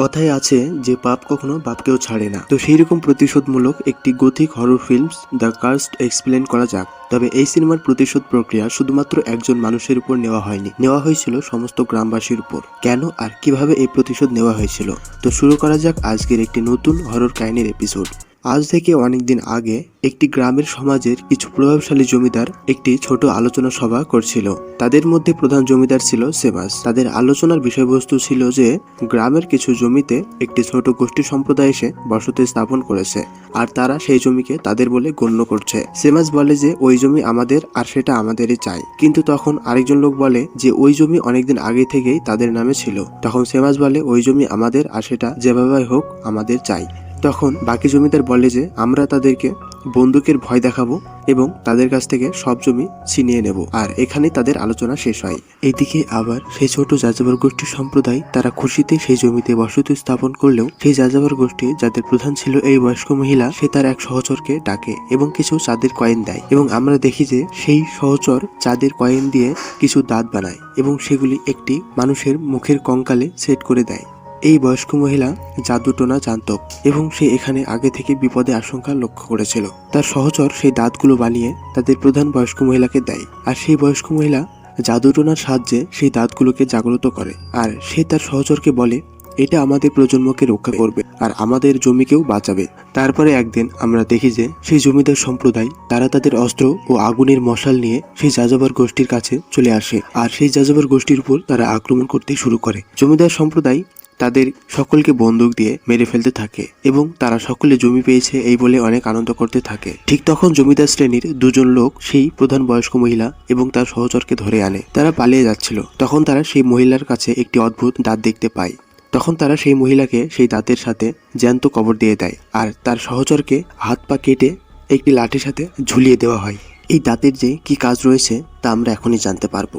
কথায় আছে যে পাপ কখনো বাপকেও ছাড়ে না। তো সেই রকম প্রতিশোধমূলক একটি gothic horror films The Cursed explain করা যাক। তবে এই সিনেমার প্রতিশোধ প্রক্রিয়া শুধুমাত্র একজন মানুষের উপর নেওয়া হয়নি। নেওয়া হয়েছিল সমস্ত গ্রামবাসীর উপর। কেন আর কীভাবে এই প্রতিশোধ নেওয়া হয়েছিল? তো শুরু করা যাক আজকের একটি নতুন হরর কাহিনীর এপিসোড আজ থেকে অনেক দিন আগে একটি গ্রামের সমাজের কিছু প্রভাবশালী জমিদার একটি ছোট আলোচনা সভা করছিল। তাদের মধ্যে প্রধান জমিদার ছিল সেমাস তাদের আলোচনার বিষয়বস্তু ছিল যে, গ্রামের কিছু জমিতে একটি ছোট গোষ্ঠী সম্প্রদায় এসে বসতি স্থাপন করেছে, আর তারা সেই জমিকে তাদের বলে গণ্য করছে। সেমাস বলে যে, ওই জমি আমাদের আর সেটা আমাদেরই চাই। কিন্তু তখন আরেকজন লোক বলে যে, ওই জমি অনেকদিন আগে থেকেই তাদের নামে ছিল। তখন সেমাস বলে, ওই জমি আমাদের আর সেটা যেভাবে হোক আমাদের চাই। তখন বাকি জমিদার বলে যে, আমরা তাদেরকে বন্দুকের ভয় দেখাবো এবং তাদের কাছ থেকে সব জমি ছিনিয়ে নেব। আর এখানেই তাদের আলোচনা শেষ হয়। এদিকে আবার সেই ছোট যাযাবর গোষ্ঠী সম্প্রদায়, তারা খুশিতে সেই জমিতে বসতি স্থাপন করলেও সেই যাযাবর গোষ্ঠী, যাদের প্রধান ছিল এই বয়স্ক মহিলা, সে তার এক সহচরকে ডাকে এবং কিছু চাঁদের কয়েন দেয়। এবং আমরা দেখি যে, সেই সহচর চাঁদের কয়েন দিয়ে কিছু দাঁত বানায় এবং সেগুলি একটি মানুষের মুখের কঙ্কালে সেট করে দেয়। এই বয়স্ক মহিলা জাদুটোনা জানত এবং সে এখানে আগে থেকে বিপদে আশঙ্কা লক্ষ্য করেছিল। তার সহচর সেই দাঁতগুলো বানিয়ে তাদের প্রধান বয়স্ক মহিলাকে দেয়। আর সেই বয়স্ক মহিলা জাদুটোনার সাহায্যে সেই দাঁতগুলোকে জাগ্রত করে। আর সে তার সহচরকে বলে, এটা আমাদের প্রজন্মকে রক্ষা করবে আর আমাদের জমিকেও বাঁচাবে। তারপরে একদিন আমরা দেখি যে সেই জমিদার সম্প্রদায়, তারা তাদের অস্ত্র ও আগুনের মশাল নিয়ে সেই যাযাবর গোষ্ঠীর কাছে চলে আসে। আর সেই যাযাবর গোষ্ঠীর উপর তারা আক্রমণ করতে শুরু করে। জমিদার সম্প্রদায় তাদের সকলকে বন্দুক দিয়ে মেরে ফেলতে থাকে এবং তারা সকলে জমি পেয়েছে এই বলে অনেক আনন্দ করতে থাকে। ঠিক তখন জমিদার শ্রেণির দুজন লোক সেই প্রধান বয়স্ক মহিলা এবং তার সহচরকে ধরে আনে। তারা পালিয়ে যাচ্ছিল। তখন তারা সেই মহিলার কাছে একটি অদ্ভুত দাঁত দেখতে পায়। তখন তারা সেই মহিলাকে সেই দাঁতের সাথে জ্যান্ত কবর দিয়ে দেয় আর তার সহচরকে হাত পা কেটে একটি লাঠির সাথে ঝুলিয়ে দেওয়া হয়। এই দাঁতের যে কি কাজ রয়েছে তা আমরা এখনই জানতে পারব।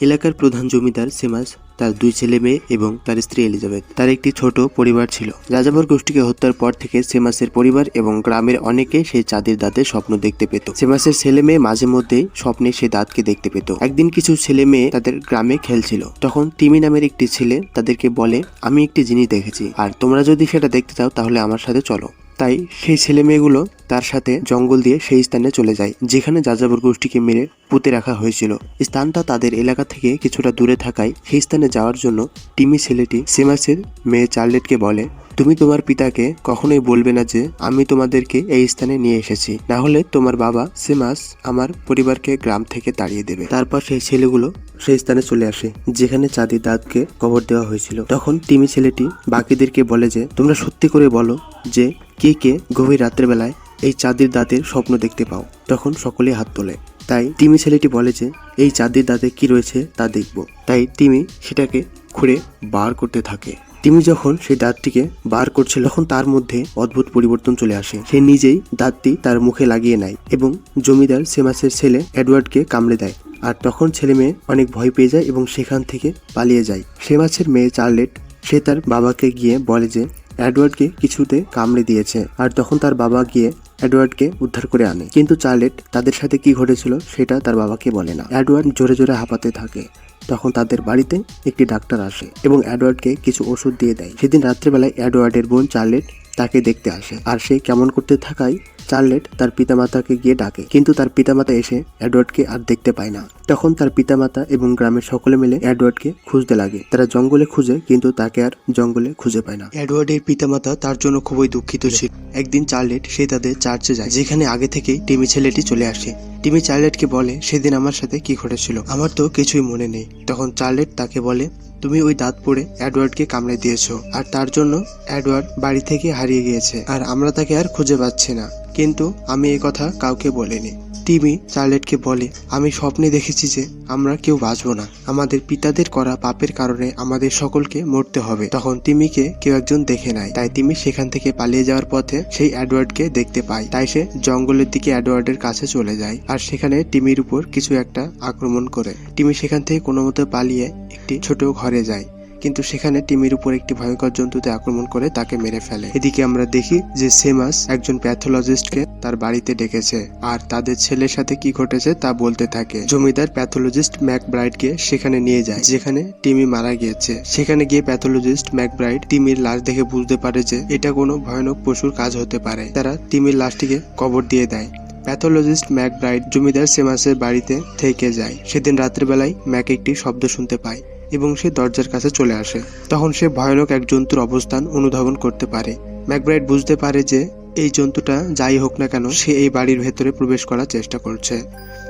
এলাকার প্রধান জমিদার সেমাস, তার দুই ছেলে মেয়ে এবং তার স্ত্রী এলিজাবেথ। তার একটি ছোট পরিবার ছিল। যাযাবর গোষ্ঠীকে হত্যার পর থেকে সেমাসের পরিবার এবং গ্রামের অনেকে সেই চাঁদের দাঁতের স্বপ্ন দেখতে পেত। সেমাসের ছেলে মেয়ে মাঝে মধ্যেই স্বপ্নে সে দাঁতকে দেখতে পেত। একদিন কিছু ছেলে মেয়ে তাদের গ্রামে খেলছিল। তখন তিমি নামের একটি ছেলে তাদেরকে বলে, আমি একটি জিনিস দেখেছি, আর তোমরা যদি সেটা দেখতে চাও তাহলে আমার সাথে চলো। তাই সেই ছেলে মেয়েগুলো তার সাথে জঙ্গল দিয়ে সেই স্থানে চলে যায়, যেখানে যাযাবর গোষ্ঠীকে মেরে পুঁতে রাখা হয়েছিল। স্থানটা তাদের এলাকা থেকে কিছুটা দূরে থাকায় সেই স্থানে যাওয়ার জন্য টিমি ছেলেটি সেমাসের মেয়ে চার্লেটকে বলে, তুমি তোমার পিতাকে কখনোই বলবে না যে আমি তোমাদেরকে এই স্থানে নিয়ে এসেছি। না হলে তোমার বাবা সেমাস আমার পরিবারকে গ্রাম থেকে তাড়িয়ে দেবে তারপর সেই ছেলেগুলো সেই স্থানে চলে আসে, যেখানে চাঁদি দাঁতকে কবর দেওয়া হয়েছিল। তখন টিমি ছেলেটি বাকিদেরকে বলে যে, তোমরা সত্যি করে বলো যে কে কে গভীর রাত্রের বেলায় এই চাঁদের দাঁতের স্বপ্ন দেখতে পাও? তখন সকলে হাত তোলে। তাই তিমি ছেলেটি বলে যে, এই চাঁদের দাঁতে কি রয়েছে তা দেখব। তাই তিমি সেটাকে খুঁড়ে বার করতে থাকে। তিমি যখন সেই দাঁতটিকে বার করছিল তখন তার মধ্যে অদ্ভুত পরিবর্তন চলে আসে। সে নিজেই দাঁতটি তার মুখে লাগিয়ে নেয় এবং জমিদার সেমাসের ছেলে এডওয়ার্ডকে কামড়ে দেয়। আর তখন ছেলে মেয়ে অনেক ভয় পেয়ে যায় এবং সেখান থেকে পালিয়ে যায়। সেমাসের মেয়ে চার্লেট, সে তার বাবাকে গিয়ে বলে যে এডওয়ার্ডকে কিছুতে কামড়ে দিয়েছে আর তখন তার বাবা গিয়ে এডওয়ার্ডকে উদ্ধার করে আনে। কিন্তু চার্লেট তাদের সাথে কি ঘটেছিল সেটা তার বাবাকে বলে না। অ্যাডওয়ার্ড জোরে জোরে হাঁপাতে থাকে। তখন তাদের বাড়িতে একটি ডাক্তার আসে এবং এডওয়ার্ডকে কিছু ওষুধ দিয়ে দেয়। সেদিন রাত্রেবেলায় অ্যাডওয়ার্ডের বোন চার্লেট তাকে দেখতে আসে আর সে কেমন করতে থাকায় চার্লেট তার পিতামাতাকে গিয়ে ডাকে। কিন্তু তার পিতামাতা এসে অ্যাডওয়ার্ডকে আর দেখতে পায় না। তখন তার পিতামাতা এবং গ্রামের সকলে মিলে অ্যাডওয়ার্ডকে খুঁজতে লাগে। তারা জঙ্গলে খুঁজে, কিন্তু তাকে আর জঙ্গলে খুঁজে পায় না। এডওয়ার্ডের পিতামাতা তার জন্য খুবই দুঃখিত ছিল। একদিন চার্লেট সে তাদের চার্চে যায়, যেখানে আগে থেকেই টিমি ছেলেটি চলে আসে। টিমি চার্লেটকে বলে, সেদিন আমার সাথে কি ঘটেছিল? আমার তো কিছুই মনে নেই। তখন চার্লেট তাকে বলে তুমি ওই দাঁত পড়ে এডওয়ার্ডকে কামড়ে দিয়েছ, আর তার জন্য অ্যাডওয়ার্ড বাড়ি থেকে হারিয়ে গিয়েছে, আর আমরা তাকে আর খুঁজে পাচ্ছি না। কিন্তু আমি এই কথা কাউকে বলিনি। টিমি চার্লেটকে বলে, আমি স্বপ্নে দেখেছি যে আমরা কেউ বাঁচবো না। আমাদের পিতাদের করা পাপের কারণে আমাদের সকলকে মরতে হবে। তখন তিমিকে কেউ একজন দেখে নেয়। তাই তিমি সেখান থেকে পালিয়ে যাওয়ার পথে সেই এডওয়ার্ডকে দেখতে পায়। তাই সে জঙ্গলের দিকে এডওয়ার্ডের কাছে চলে যায়, আর সেখানে টিমির উপর কিছু একটা আক্রমণ করে। টিমি সেখান থেকে কোনো মতো পালিয়ে একটি ছোট ঘরে যায়, কিন্তু সেখানে টিমের উপর একটি ভয়ঙ্কর জন্তুতে আক্রমণ করে তাকে মেরে ফেলে। এদিকে আমরা দেখি যে সেমাস একজন প্যাথোলজিস্টকে তার বাড়িতে ডেকেছে, আর তাদের ছেলের সাথে কি ঘটেছে তা বলতে থাকে। জমিদার প্যাথোলজিস্ট ম্যাকব্রাইডকে সেখানে নিয়ে যায়, যেখানে টিমি মারা গিয়েছে। সেখানে গিয়ে প্যাথোলজিস্ট ম্যাকব্রাইড টিমির লাশ দেখে বুঝতে পারে যে এটা কোনো ভয়ানক পশুর কাজ হতে পারে। তারা টিমির লাশটিকে কবর দিয়ে দেয়। প্যাথোলজিস্ট ম্যাকব্রাইড জমিদার সেমাসের বাড়িতে থেকে যায়। সেদিন রাত্রিবেলায় ম্যাক একটি শব্দ শুনতে পায়। এবং সে দরজার কাছে চলে আসে। তখন সে ভয়ানক এক জন্তুর অবস্থান অনুধাবন করতে পারে। ম্যাকব্রাইড বুঝতে পারে যে এই জন্তুটা যাই হোক না কেন সে এই বাড়ির ভেতরে প্রবেশ করার চেষ্টা করছে।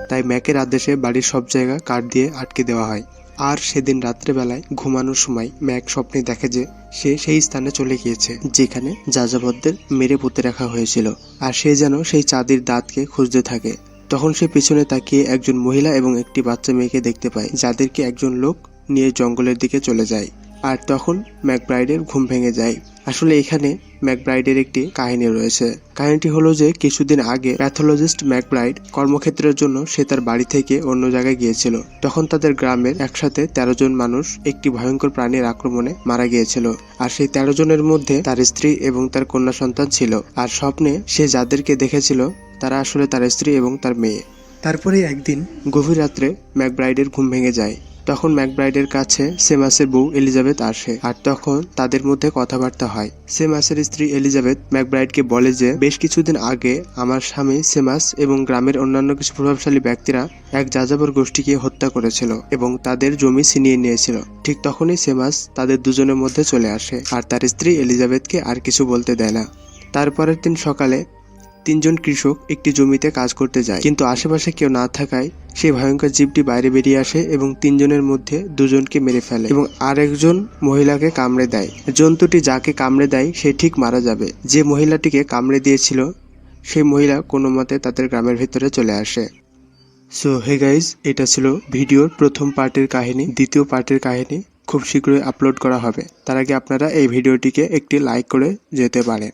তাই ম্যাকের আদেশে বাড়ির সব জায়গা কাঠ দিয়ে আটকে দেওয়া হয়। আর সেদিন রাত্রেবেলায় ঘুমানোর সময় ম্যাক স্বপ্নে দেখে যে সে সেই স্থানে চলে গিয়েছে, যেখানে যাযাবরদের মেরে পুঁতে রাখা হয়েছিল। আর সে যেন সেই চাঁদির দাঁতকে খুঁজতে থাকে। তখন সে পিছনে তাকিয়ে একজন মহিলা এবং একটি বাচ্চা মেয়েকে দেখতে পায়, যাদেরকে একজন লোক নিয়ে জঙ্গলের দিকে চলে যায়। আর তখন ম্যাকব্রাইডের ঘুম ভেঙে যায়। আসলে এখানে ম্যাকব্রাইডের একটি কাহিনী রয়েছে। কাহিনীটি হলো যে কিছুদিন আগে প্যাথোলজিস্ট ম্যাকব্রাইড কর্মক্ষেত্রের জন্য সে তার বাড়ি থেকে অন্য জায়গায় গিয়েছিল। তখন তাদের গ্রামের একসাথে তেরো জন মানুষ একটি ভয়ঙ্কর প্রাণীর আক্রমণে মারা গিয়েছিল। আর সেই তেরো জনের মধ্যে তার স্ত্রী এবং তার কন্যা সন্তান ছিল। আর স্বপ্নে সে যাদেরকে দেখেছিল, তারা আসলে তার স্ত্রী এবং তার মেয়ে। তারপরে একদিন গভীর রাত্রে ম্যাকব্রাইডের ঘুম ভেঙে যায়। তখন ম্যাকব্রাইডের কাছে সেমাসের বউ এলিজাবেথ আসে আর তখন তাদের মধ্যে কথাবার্তা হয়। সেমাসের স্ত্রী এলিজাবেথ ম্যাকব্রাইডকে বলে যে, বেশ কিছুদিন আগে আমার স্বামী সেমাস এবং গ্রামের অন্যান্য কিছু প্রভাবশালী ব্যক্তিরা এক যাযাবর গোষ্ঠীকে হত্যা করেছিল এবং তাদের জমি ছিনিয়ে নিয়েছিল। ঠিক তখনই সেমাস তাদের দুজনের মধ্যে চলে আসে আর তার স্ত্রী এলিজাবেথকে আর কিছু বলতে দেয় না। তারপরের দিন সকালে তিনজন কৃষক একটি জমিতে কাজ করতে যায়। কিন্তু আশেপাশে কেউ না থাকায় সেই ভয়ঙ্কর জীবটি বাইরে বেরিয়ে আসে এবং তিনজনের মধ্যে দুজনকে মেরে ফেলে এবং আরেকজন মহিলাকে কামড়ে দেয়। জন্তুটি যাকে কামড়ে দেয়, সে ঠিক মারা যাবে। যে মহিলাটিকে কামড়ে দিয়েছিল, সেই মহিলা কোনো মতে তাদের গ্রামের ভিতরে চলে আসে। সো হে গাইজ এটা ছিল ভিডিওর প্রথম পার্টের কাহিনী। দ্বিতীয় পার্টের কাহিনী খুব শীঘ্রই আপলোড করা হবে। তার আগে আপনারা এই ভিডিওটিকে একটি লাইক করে যেতে পারেন।